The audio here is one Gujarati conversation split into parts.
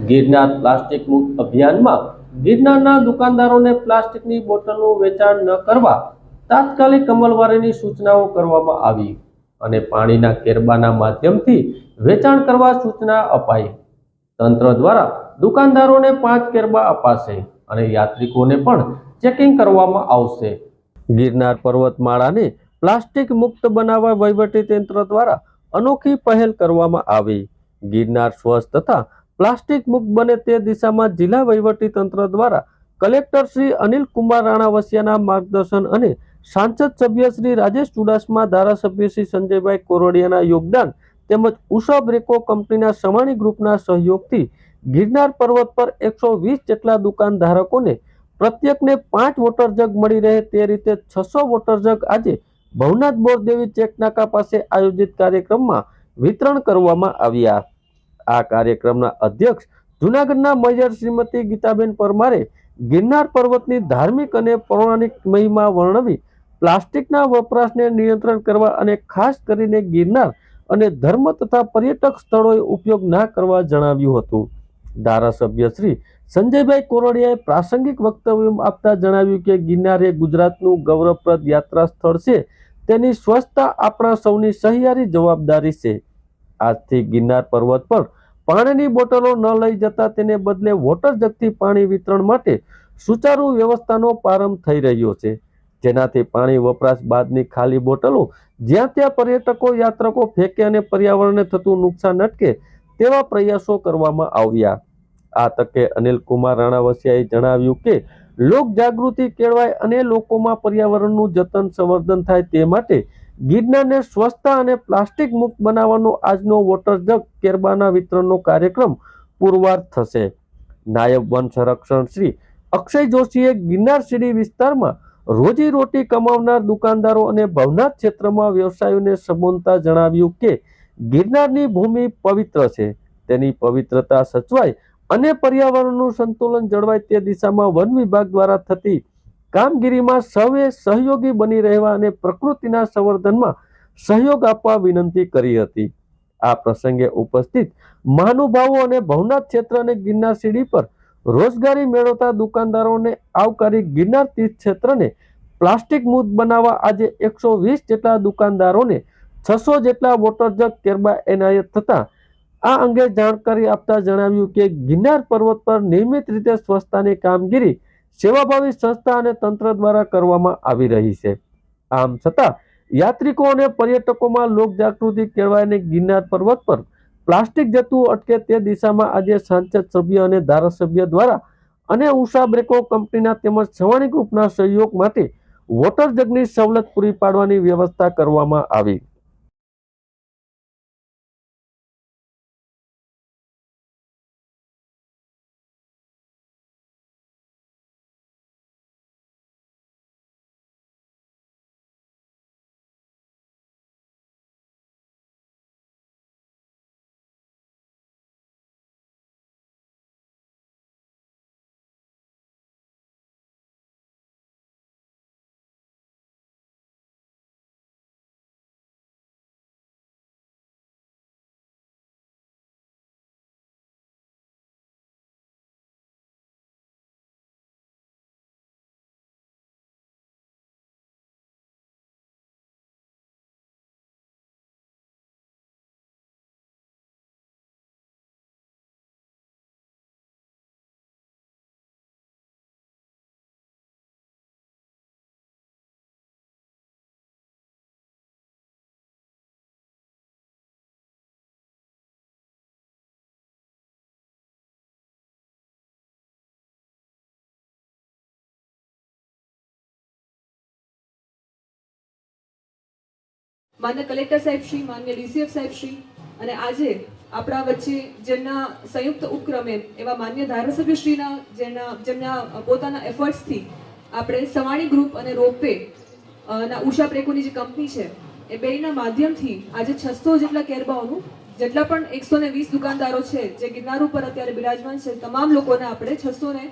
ગિરનાર પ્લાસ્ટિક મુક્ત અભિયાનમાં ગિરનારના દુકાનદારોને પ્લાસ્ટિકની બોટલનું વેચાણ ન કરવા તાત્કાલિક અમલવારીની સૂચનાઓ કરવામાં આવી અને પાણીના કેરબાના માધ્યમથી વેચાણ કરવા સૂચના અપાઈ. તંત્ર દ્વારા દુકાનદારોને પાંચ કેરબા અપાશે અને યાત્રિકોને પણ ચેકિંગ કરવામાં આવશે. ગિરનાર પર્વતમાળાને પ્લાસ્ટિક મુક્ત બનાવવા વહીવટી તંત્ર દ્વારા અનોખી પહેલ કરવામાં આવી. ગિરનાર સ્વસ્થ તથા પ્લાસ્ટિક મુક્ત બને તે દિશામાં જિલ્લા વહીવટી તંત્ર દ્વારા કલેક્ટર શ્રી અનિલ કુમાર રાણાવસિયાના માર્ગદર્શન અને સાંસદ સભ્ય શ્રી રાજેશ ચુડાસમા, ધારાસભ્ય શ્રી સંજયભાઈ કોરોડિયાના યોગદાન તેમજ ઉષા બ્રેકો કંપનીના સવાણી ગ્રુપના સહયોગથી ગિરનાર પર્વત પર એકસો વીસ જેટલા દુકાનધારકોને પ્રત્યેકને પાંચ વોટર જગ મળી રહે તે રીતે છસો વોટર જગ આજે ભવનાથ બોરદેવી ચેકનાકા પાસે આયોજિત કાર્યક્રમમાં વિતરણ કરવામાં આવ્યા. આ કાર્યક્રમના અધ્યક્ષ જૂનાગઢના મેયર શ્રીમતી ગીતાબેન પરમારે ગિરનાર પર્વતની ધાર્મિક અને પૌરાણિક મહિમા વર્ણવી પ્લાસ્ટિકના વપરાશને નિયંત્રણ કરવા અને ખાસ કરીને ગિરનાર અને ધર્મ તથા પર્યટક સ્થળોએ ઉપયોગ ના કરવા જણાવ્યું હતું. ધારાસભ્ય શ્રી સંજયભાઈ કોરડિયાએ પ્રાસંગિક વક્તવ્ય આપતા જણાવ્યું કે ગિરનાર એ ગુજરાતનું ગૌરવપ્રદ યાત્રા સ્થળ છે, તેની સ્વચ્છતા આપણા સૌની સહિયારી જવાબદારી છે. આજથી ગિરનાર પર્વત પર પાણીની બોટલો ન લઈ જતા તેને બદલે વોટર જગથી પાણી વિતરણ માટે સુચારુ વ્યવસ્થાનો પ્રારંભ થઈ રહ્યો છે. જેનાથી પાણી વપરાશ બાદની ખાલી બોટલો જ્યાં ત્યાં પર્યટકો, યાત્રકો ફેંકે અને પર્યાવરણને થતું નુકસાન અટકે તેવા પ્રયાસો કરવામાં આવ્યા. આ તકે અનિલ કુમાર રાણાવસિયાએ જણાવ્યું કે લોક જાગૃતિ કેળવાય અને લોકોમાં પર્યાવરણનું જતન સંવર્ધન થાય તે માટે ગિરનારને સ્વચ્છતા અને પ્લાસ્ટિક મુક્ત બનાવવાનો આજનો વોટર જગ કેરબાના વિતરણનો કાર્યક્રમ પૂરવાર થશે. નાયબ વન સંરક્ષણ શ્રી અક્ષય જોશીએ ગિરનાર સીડી વિસ્તારમાં રોજી રોટી કમાવનાર દુકાનદારો અને ભવનાથ ક્ષેત્રમાં વ્યવસાયોને સંબોધતા જણાવ્યું કે ગિરનારની ભૂમિ પવિત્ર છે. તેની પવિત્રતા સચવાય અને પર્યાવરણનું સંતુલન જળવાય તે દિશામાં વન વિભાગ દ્વારા થતી કામગીરીમાં સૌએ સહયોગી બની રહેવા અને પ્રકૃતિના સંવર્ધનમાં સહયોગ આપવા વિનંતી કરી હતી. આ પ્રસંગે ઉપસ્થિત મહાનુભાવો અને ભવનાથ ક્ષેત્ર અને ગિરનાર સીડી પર રોજગારી મેળવતા દુકાનદારોને આવકારી ગિરનાર તીર્થ ક્ષેત્રને પ્લાસ્ટિક મુક્ત બનાવવા આજે એકસો વીસ જેટલા દુકાનદારોને છસો જેટલા વોટર જગ કેરબા એનાયત થતા આ અંગે જાણકારી આપતા જણાવ્યું કે ગિરનાર પર્વત પર નિયમિત રીતે સ્વચ્છતાની કામગીરી સેવાભાવી સંસ્થા અને તંત્ર દ્વારા કરવામાં આવી રહી છે. આમ છતાં, યાત્રિકો અને પર્યટકોમાં લોક જાગૃતિ કેળવાય ગિરનાર પર્વત પર પ્લાસ્ટિક જતું અટકે તે દિશામાં આજે સાંસદ સભ્ય અને ધારાસભ્ય દ્વારા અને ઉષા બ્રેકો કંપનીના તેમજ સવાણી ગ્રુપના સહયોગ માટે વોટર જગની સવલત પૂરી પાડવાની વ્યવસ્થા કરવામાં આવી. માન્ય કલેક્ટર સાહેબ શ્રી, માન્ય ડીસીએફ સાહેબ શ્રી અને આજે આપણા વચ્ચે જેમના સંયુક્ત ઉપક્રમે એવા માન્ય ધારાસભ્યશ્રીના જેના, જેમના પોતાના એફર્ટ્સથી આપણે સવાણી ગ્રુપ અને રોપવે ના ઉષા પ્રેકોની જે કંપની છે, એ બેયના માધ્યમથી આજે છસો જેટલા કેરબાઓનું જેટલા પણ એકસો ને વીસ દુકાનદારો છે, જે ગિરનાર ઉપર અત્યારે બિરાજમાન છે, તમામ લોકોને આપણે છસો ને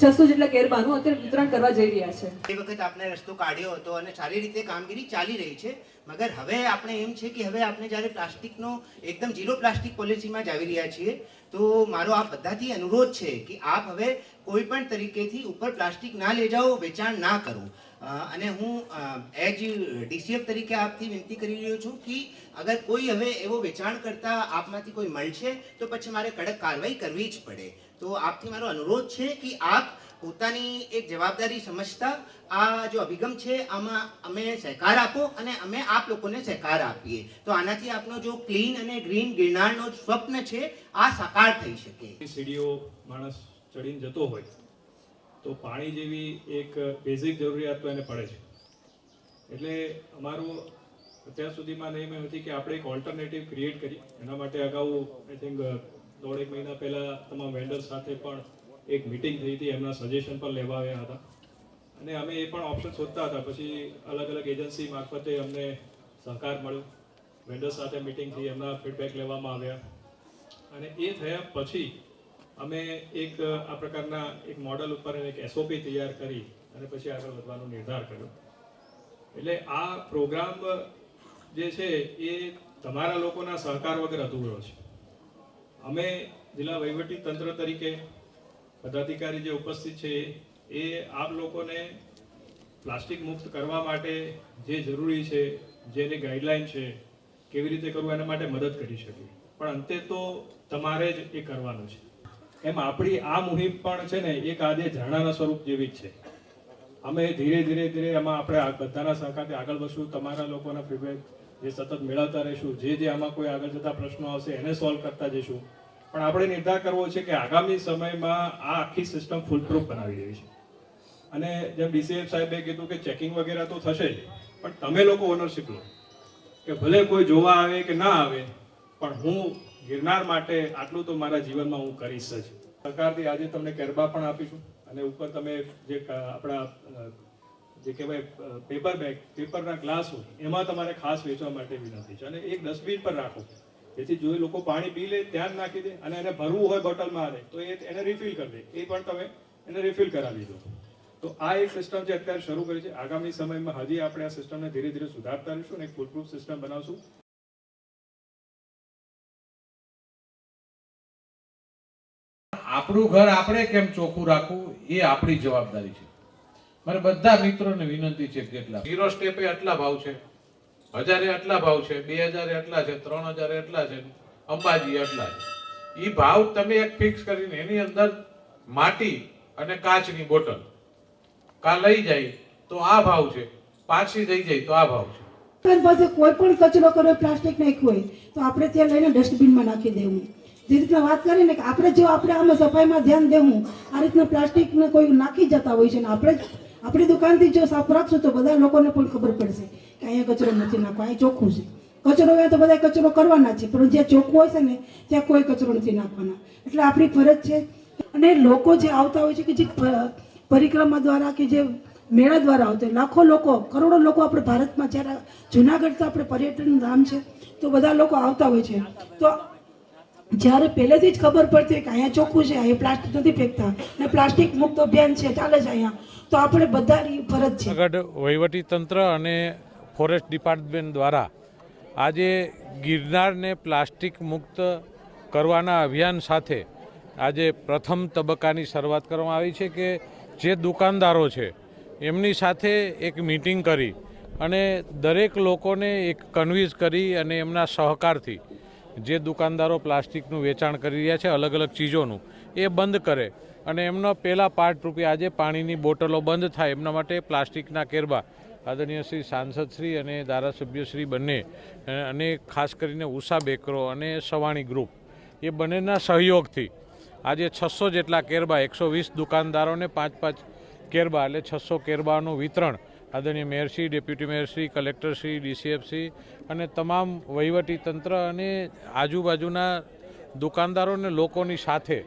છસો જેટલા કેરબાનું અત્યારે વિતરણ કરવા જઈ રહ્યા છે. એ વખત આપણે રસ્તો કાઢ્યો હતો અને સારી રીતે કામગીરી ચાલી રહી છે. મગર હવે આપણે એમ છે કે હવે આપણે જ્યારે પ્લાસ્ટિકનો એકદમ ઝીરો પ્લાસ્ટિક પોલિસીમાં જ આવી રહ્યા છીએ, તો મારો આ બધાથી અનુરોધ છે કે આપ હવે કોઈ પણ તરીકેથી ઉપર પ્લાસ્ટિક ના લઈ જાઓ, વેચાણ ના કરો. અને હું એજ ડીસીએફ તરીકે આપથી વિનંતી કરી રહ્યો છું કે અગર કોઈ હવે એવો વેચાણ કરતા આપમાંથી કોઈ મળશે, તો પછી મારે કડક કાર્યવાહી કરવી જ પડે. તો આપથી મારો અનુરોધ છે કે આપ પોતાની એક જવાબદારી સમજતા આ જો અભિગમ છે, આમાં અમે સહકાર આપો અને અમે આપ લોકોને સહકાર આપીએ. તો આનાથી આપનો જો ક્લીન અને ગ્રીન ગિરનારનો સ્વપ્ન છે, આ સાકાર થઈ શકે. સીડીઓ માણસ ચડીને જતો હોય, તો પાણી જેવી એક બેઝિક જરૂરિયાત તો એને પડે છે. એટલે અમારું અત્યાર સુધીમાં નહીં એમ હતી કે આપણે એક ઓલ્ટરનેટિવ ક્રિએટ કરી. એના માટે અગાઉ આઈ થિંક દોઢેક મહિના પહેલાં તમામ વેન્ડર સાથે પણ એક મિટિંગ થઈ હતી, એમના સજેશન પણ લેવા આવ્યા હતા. અને અમે એ પણ ઓપ્શન શોધતા હતા. પછી અલગ અલગ એજન્સી મારફતે અમને સહકાર મળ્યો. વેન્ડર સાથે મિટિંગ થઈ, એમના ફીડબેક લેવામાં આવ્યા. અને એ થયા પછી અમે એક, આ પ્રકારના એક મોડલ ઉપર એક એસઓપી તૈયાર કરી અને પછી આગળ વધવાનો નિર્ધાર કર્યો. એટલે આ પ્રોગ્રામ જે છે, એ તમારા લોકોના સહકાર વગર અધૂરો છે. અમે જિલ્લા વહીવટી તંત્ર તરીકે પદાધિકારી જે ઉપસ્થિત છે, એ આપ લોકોને પ્લાસ્ટિક મુક્ત કરવા માટે જે જરૂરી છે જેની ગાઈડલાઈન છે, કેવી રીતે કરવું, એના માટે મદદ કરી શકે. પણ અંતે તો તમારે જ એ કરવાનું છે. એમ આપણી આ મુહિમ પણ છે ને, એક આજે ઝરણાના સ્વરૂપ જેવી જ છે. અમે ધીરે ધીરે ધીરે એમાં આપણે આ બધાના સહકારથી આગળ વધશું, તમારા લોકોના ફીડબેક જે સતત મેળવતા રહીશું, જે જે આમાં કોઈ આગળ જતા પ્રશ્નો આવશે, એને સોલ્વ કરતા જઈશું. પણ આપણે નિર્ધાર કરવો છે કે આગામી સમયમાં આ આખી સિસ્ટમ ફૂલપ્રૂફ બનાવી દેવી છે. અને જેમ ડીસીએફ સાહેબે કીધું કે ચેકિંગ વગેરે તો થશે જ, પણ તમે લોકો ઓનરશિપ લો. કે ભલે કોઈ જોવા આવે કે ના આવે, પણ હું ગિરનાર માટે આટલું તો મારા જીવનમાં હું કરીશ જ. સરકારથી આજે તમને કેરબા પણ આપીશું, અને ઉપર તમે જે આપણા જે કહેવાય પેપર બેગ, પેપરના ગ્લાસ હોય એમાં તમારે ખાસ વેચવા માટે વિનંતી છે. અને એક ડસ્ટબિન પર રાખો. જેથી જો એ લોકો પાણી પી લે ત્યાં જ નાખી દે અને એને ભરવું હોય બોટલમાં આવે તો એ એને રિફિલ કરી દે. એ પણ તમે એને રિફિલ કરાવી દો. તો આ એક સિસ્ટમ જે અત્યારે શરૂ કરી છે. આગામી સમયમાં હજી આપણે આ સિસ્ટમને ધીરે ધીરે સુધારતા રહીશું અને એક ફૂલપ્રૂફ સિસ્ટમ બનાવશું. આપણું ઘર આપણે કેમ ચોખ્ખું રાખવું? એ આપણી જવાબદારી છે. મારે બધા મિત્રોને વિનંતી છે કેટલા ઝીરો સ્ટેપે આટલા ભાવ છે. હજારે આટલા ભાવ છે, બે હજારે આટલા છે, ત્રણ હજારે આટલા છે, અંબાજી આટલા છે. એ ભાવ તમે એક ફિક્સ કરીને એની અંદર માટી અને કાચની બોટલ. કા લઈ જાય તો આ ભાવ છે, પાછી થઈ જાય તો આ ભાવ છે. પાસે કોઈ પણ કચરો કર્યો, પ્લાસ્ટિક નાખ્યું હોય, તો આપણે ત્યાં લઈને ડસ્ટબિનમાં નાખી દેવું. જે રીતના વાત કરી ને કે આપણે જો આપણે આમાં સફાઈમાં ધ્યાન દેવું, આ રીતના પ્લાસ્ટિકને કોઈ નાખી જતા હોય છે ને આપણે આપણી દુકાનથી જો સાફ રાખશું તો બધા લોકોને પણ ખબર પડશે કે અહીંયા કચરો નથી નાખવા અહીં ચોખ્ખું છે. કચરો હોય તો બધા કચરો કરવાના છે, પણ જ્યાં ચોખ્ખું હશે ને, ત્યાં કોઈ કચરો નથી નાખવાના. એટલે આપણી ફરજ છે અને લોકો જે આવતા હોય છે કે જે પરિક્રમા દ્વારા કે જે મેળા દ્વારા આવતા લાખો લોકો, કરોડો લોકો આપણે ભારતમાં જ્યારે જુનાગઢ તો આપણે પર્યટન ધામ છે, તો બધા લોકો આવતા હોય છે. તો જ્યારે પહેલેથી જ ખબર પડતી કે અહીંયા ચોખ્ખું છે, અહીંયા પ્લાસ્ટિક નથી ફેંકતા અને પ્લાસ્ટિક મુક્ત અભિયાન છે, ચાલે છે અહીંયા. તો આપણે બધાની ફરજ છે. આગળ વહીવટી તંત્ર અને ફોરેસ્ટ ડિપાર્ટમેન્ટ દ્વારા આજે ગિરનારને પ્લાસ્ટિક મુક્ત કરવાના અભિયાન સાથે આજે પ્રથમ તબક્કાની શરૂઆત કરવામાં આવી છે કે જે દુકાનદારો છે, એમની સાથે એક મિટિંગ કરી અને દરેક લોકોને એક કન્વિન્સ કરી અને એમના સહકારથી જે દુકાનદારો પ્લાસ્ટિકનું વેચાણ કરી રહ્યા છે અલગ અલગ ચીજોનું એ બંધ કરે. અને એમનો પહેલા પાર્ટ રૂપે આજે પાણીની બોટલો બંધ થાય એમના માટે પ્લાસ્ટિકના કેરબા. આદરણીય શ્રી સાંસદ શ્રી અને ધારાસભ્યશ્રી બંને અને ખાસ કરીને ઉષા બેકરો અને સવાણી ગ્રુપ એ બંનેના સહયોગથી આજે છસો જેટલા કેરબા, એકસો વીસ દુકાનદારોને પાંચ પાંચ કેરબા એટલે છસો કેરબાનું વિતરણ આદરણીય મેયરશ્રી ડેપ્યુટી મેયરશ્રી કલેક્ટરશ્રી ડીસીએફસી અને તમામ વહીવટી તંત્ર અને આજુબાજુના દુકાનદારો અને લોકોની સાથે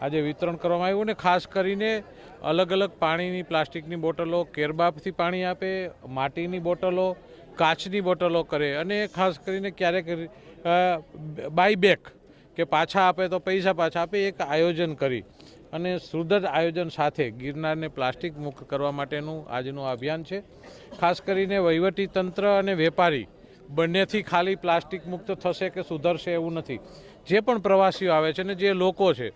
આજે વિતરણ કરવામાં આવ્યું અને ખાસ કરીને અલગ અલગ પાણીની પ્લાસ્ટિકની બોટલો કેરબાપથી પાણી આપે, માટીની બોટલો, કાચની બોટલો કરે અને ખાસ કરીને ક્યારેક બાય બેક કે પાછા આપે તો પૈસા પાછા આપે, એક આયોજન કરી અને સુદૃઢ આયોજન સાથે ગિરનારને પ્લાસ્ટિક મુક્ત કરવા માટેનું આજનું અભિયાન છે. ખાસ કરીને વહીવટી તંત્ર અને વેપારી બંનેથી ખાલી પ્લાસ્ટિક મુક્ત થશે કે સુધરશે એવું નથી. જે પણ પ્રવાસીઓ આવે છે ને જે લોકો છે,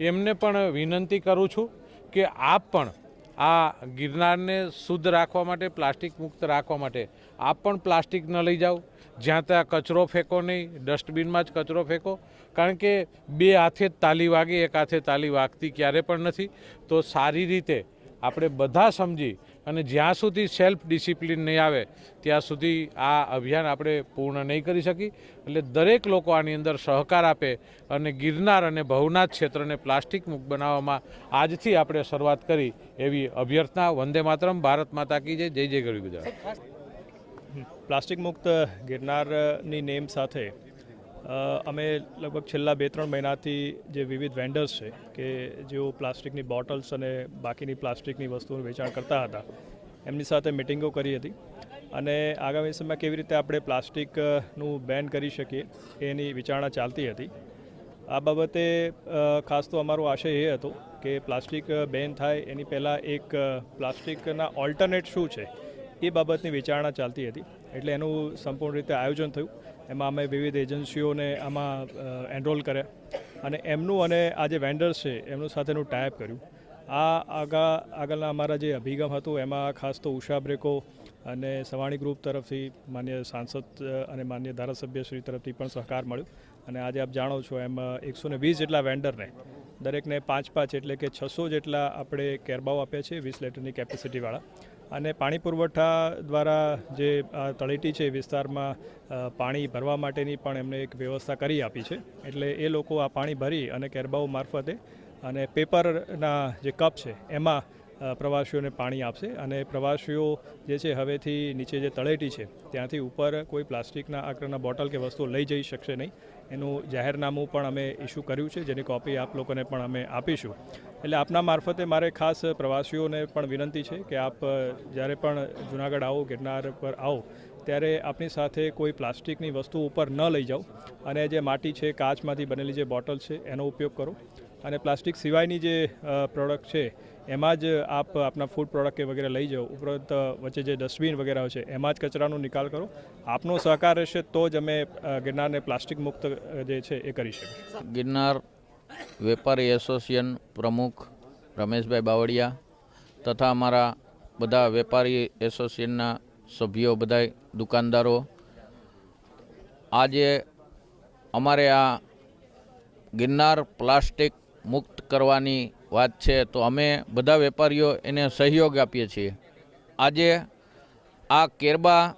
એમને પણ વિનંતી કરું છું કે આપ પણ આ ગિરનારને શુદ્ધ રાખવા માટે, પ્લાસ્ટિક મુક્ત રાખવા માટે આપ પણ પ્લાસ્ટિક ન લઈ જાઓ. જ્યાં ત્યાં કચરો ફેંકો નહીં, ડસ્ટબિનમાં જ કચરો ફેંકો. કારણ કે બે હાથે તાલી વાગે, એક હાથે તાલી વાગતી ક્યારે પણ નથી. તો સારી રીતે આપણે બધા સમજી અને જ્યાં સુધી સેલ્ફ ડિસિપ્લિન નહીં આવે, ત્યાં સુધી આ અભિયાન આપણે પૂર્ણ નહીં કરી શકી. એટલે દરેક લોકો આની અંદર સહકાર આપે અને ગિરનાર અને ભવનાથ ક્ષેત્રને પ્લાસ્ટિક મુક્ત બનાવવામાં આજથી આપણે શરૂઆત કરી એવી અભ્યર્થના વંદે માતરમ, ભારત માતા કી જય જય જય ગરવી ગુજરાત. પ્લાસ્ટિક મુક્ત ગિરનારની નેમ સાથે અમે લગભગ છેલ્લા બે ત્રણ મહિનાથી જે વિવિધ વેન્ડર્સ છે, કે જેઓ પ્લાસ્ટિકની બોટલ્સ અને બાકીની પ્લાસ્ટિકની વસ્તુઓનું વેચાણ કરતા હતા, એમની સાથે મિટિંગો કરી હતી. અને આગામી સમયમાં કેવી રીતે આપણે પ્લાસ્ટિકનું બેન કરી શકીએ એની વિચારણા ચાલતી હતી. આ બાબતે ખાસ તો અમારો આશય એ હતો કે પ્લાસ્ટિક બેન થાય એની પહેલાં એક પ્લાસ્ટિકના ઓલ્ટરનેટ શું છે, એ બાબતની વિચારણા ચાલતી હતી. એટલે એનું સંપૂર્ણ રીતે આયોજન થયું. એમાં અમે વિવિધ એજન્સીઓને આમાં એનરોલ કર્યા. અને એમનું અને આ જે વેન્ડર્સ છે, એમનું સાથેનું ટાઈપ કર્યું. આ આગા, આગળના અમારા જે અભિગમ હતો, એમાં ખાસ તો ઉષા બ્રેકો અને સવાણી ગ્રુપ તરફથી માન્ય સાંસદ અને માન્ય ધારાસભ્યશ્રી તરફથી પણ સહકાર મળ્યો. અને આજે આપ જાણો છો એમ એકસો ને વીસ જેટલા વેન્ડરને દરેકને પાંચ પાંચ એટલે કે છસો જેટલા આપણે કેરબાઓ આપ્યા છે, વીસ લીટરની કેપેસિટીવાળા અને પાણી પુરવઠા દ્વારા જે તળેટી છે એ વિસ્તારમાં પાણી ભરવા માટેની પણ એમને એક વ્યવસ્થા કરી આપી છે. એટલે એ લોકો આ પાણી ભરી અને કેરબાઓ મારફતે અને પેપરના જે કપ છે, એમાં પ્રવાસીઓને પાણી આપશે અને પ્રવાસીઓ જે છે હવેથી નીચે જે તળેટી છે, ત્યાંથી ઉપર કોઈ પ્લાસ્ટિકના આકારના બોટલ કે વસ્તુઓ લઈ જઈ શકશે નહીં. એનું જાહેરનામું પણ અમે ઇસ્યુ કર્યું છે, જેની કોપી આપ લોકોને પણ અમે આપીશું. એટલે આપના મારફતે મારે ખાસ પ્રવાસીઓને પણ વિનંતી છે કે આપ જ્યારે પણ જુનાગઢ આવો, ગિરનાર પર આવો, ત્યારે આપની સાથે કોઈ પ્લાસ્ટિકની વસ્તુ ઉપર ન લઈ જાઓ. અને જે માટી છે, કાચમાંથી બનેલી જે બોટલ છે, એનો ઉપયોગ કરો. અને પ્લાસ્ટિક સિવાયની જે પ્રોડક્ટ છે એમાં જ આપ આપના ફૂડ પ્રોડક્ટ કે વગેરે લઈ જાઓ. ઉપરાંત વચ્ચે જે ડસ્ટબિન વગેરે હોય છે, એમાં જ કચરાનો નિકાલ કરો. આપનો સહકાર રહેશે તો જ અમે ગિરનારને પ્લાસ્ટિક મુક્ત જે છે એ કરી શકીએ ગિરનાર વેપારી એસોસિએશન પ્રમુખ રમેશભાઈ બાવળિયા તથા અમારા બધા વેપારી એસોસિએશનના સભ્યો બધા દુકાનદારો, આજે અમારે આ ગિરનાર પ્લાસ્ટિક મુક્ત કરવાની વાત છે, તો અમે બધા વેપારીઓ એને સહયોગ આપીએ છીએ. આજે આ કેરબા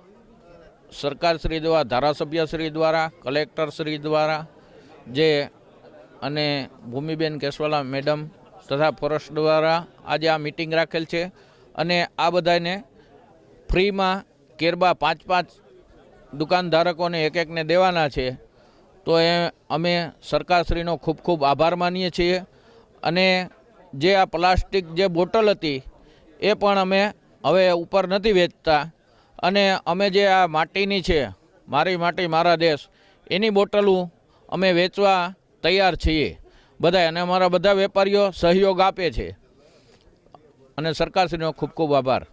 સરકારશ્રી દ્વારા ધારાસભ્યશ્રી દ્વારા, કલેક્ટરશ્રી દ્વારા જે અને ભૂમિબેન કેશવાલા મેડમ તથા ફોરેસ્ટ દ્વારા આજે આ મિટિંગ રાખેલ છે અને આ બધાને ફ્રીમાં કેરબા પાંચ પાંચ દુકાનધારકોને એક એકને દેવાના છે, તો એ અમે સરકારશ્રીનો ખૂબ ખૂબ આભાર માનીએ છીએ અને જે આ પ્લાસ્ટિક જે બોટલ હતી, એ પણ અમે હવે ઉપર નથી વેચતા. અને અમે જે આ માટીની છે, મારી માટી, મારા દેશ, એની બોટલું અમે વેચવા તૈયાર છીએ. બધા અને અમારા બધા વેપારીઓ સહયોગ આપે છે. અને સરકારશ્રીનો ખૂબ ખૂબ આભાર.